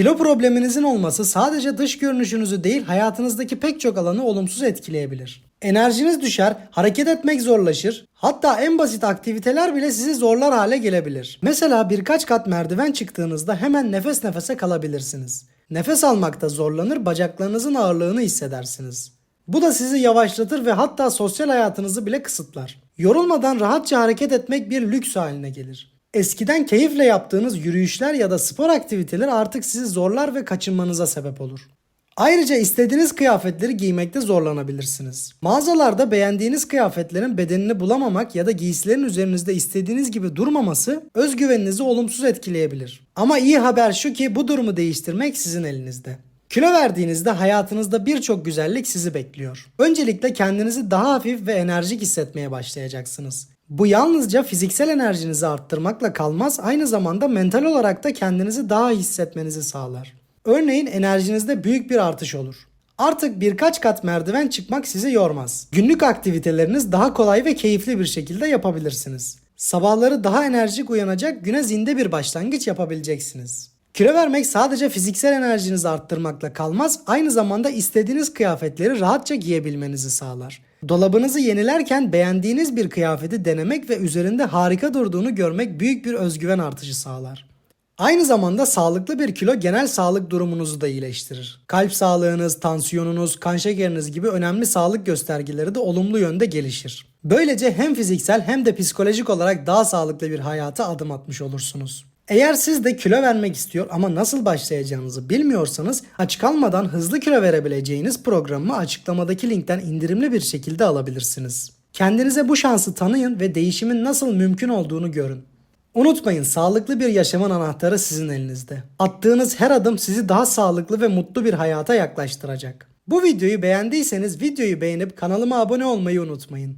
Kilo probleminizin olması sadece dış görünüşünüzü değil hayatınızdaki pek çok alanı olumsuz etkileyebilir. Enerjiniz düşer, hareket etmek zorlaşır, hatta en basit aktiviteler bile sizi zorlar hale gelebilir. Mesela birkaç kat merdiven çıktığınızda hemen nefes nefese kalabilirsiniz. Nefes almakta zorlanır, bacaklarınızın ağırlığını hissedersiniz. Bu da sizi yavaşlatır ve hatta sosyal hayatınızı bile kısıtlar. Yorulmadan rahatça hareket etmek bir lüks haline gelir. Eskiden keyifle yaptığınız yürüyüşler ya da spor aktiviteleri artık sizi zorlar ve kaçınmanıza sebep olur. Ayrıca istediğiniz kıyafetleri giymekte zorlanabilirsiniz. Mağazalarda beğendiğiniz kıyafetlerin bedenini bulamamak ya da giysilerin üzerinizde istediğiniz gibi durmaması özgüveninizi olumsuz etkileyebilir. Ama iyi haber şu ki bu durumu değiştirmek sizin elinizde. Kilo verdiğinizde hayatınızda birçok güzellik sizi bekliyor. Öncelikle kendinizi daha hafif ve enerjik hissetmeye başlayacaksınız. Bu yalnızca fiziksel enerjinizi arttırmakla kalmaz, aynı zamanda mental olarak da kendinizi daha iyi hissetmenizi sağlar. Örneğin enerjinizde büyük bir artış olur. Artık birkaç kat merdiven çıkmak sizi yormaz. Günlük aktiviteleriniz daha kolay ve keyifli bir şekilde yapabilirsiniz. Sabahları daha enerjik uyanacak, güne zinde bir başlangıç yapabileceksiniz. Kilo vermek sadece fiziksel enerjinizi arttırmakla kalmaz, aynı zamanda istediğiniz kıyafetleri rahatça giyebilmenizi sağlar. Dolabınızı yenilerken beğendiğiniz bir kıyafeti denemek ve üzerinde harika durduğunu görmek büyük bir özgüven artışı sağlar. Aynı zamanda sağlıklı bir kilo genel sağlık durumunuzu da iyileştirir. Kalp sağlığınız, tansiyonunuz, kan şekeriniz gibi önemli sağlık göstergeleri de olumlu yönde gelişir. Böylece hem fiziksel hem de psikolojik olarak daha sağlıklı bir hayata adım atmış olursunuz. Eğer siz de kilo vermek istiyor ama nasıl başlayacağınızı bilmiyorsanız aç kalmadan hızlı kilo verebileceğiniz programımı açıklamadaki linkten indirimli bir şekilde alabilirsiniz. Kendinize bu şansı tanıyın ve değişimin nasıl mümkün olduğunu görün. Unutmayın sağlıklı bir yaşamın anahtarı sizin elinizde. Attığınız her adım sizi daha sağlıklı ve mutlu bir hayata yaklaştıracak. Bu videoyu beğendiyseniz videoyu beğenip kanalıma abone olmayı unutmayın.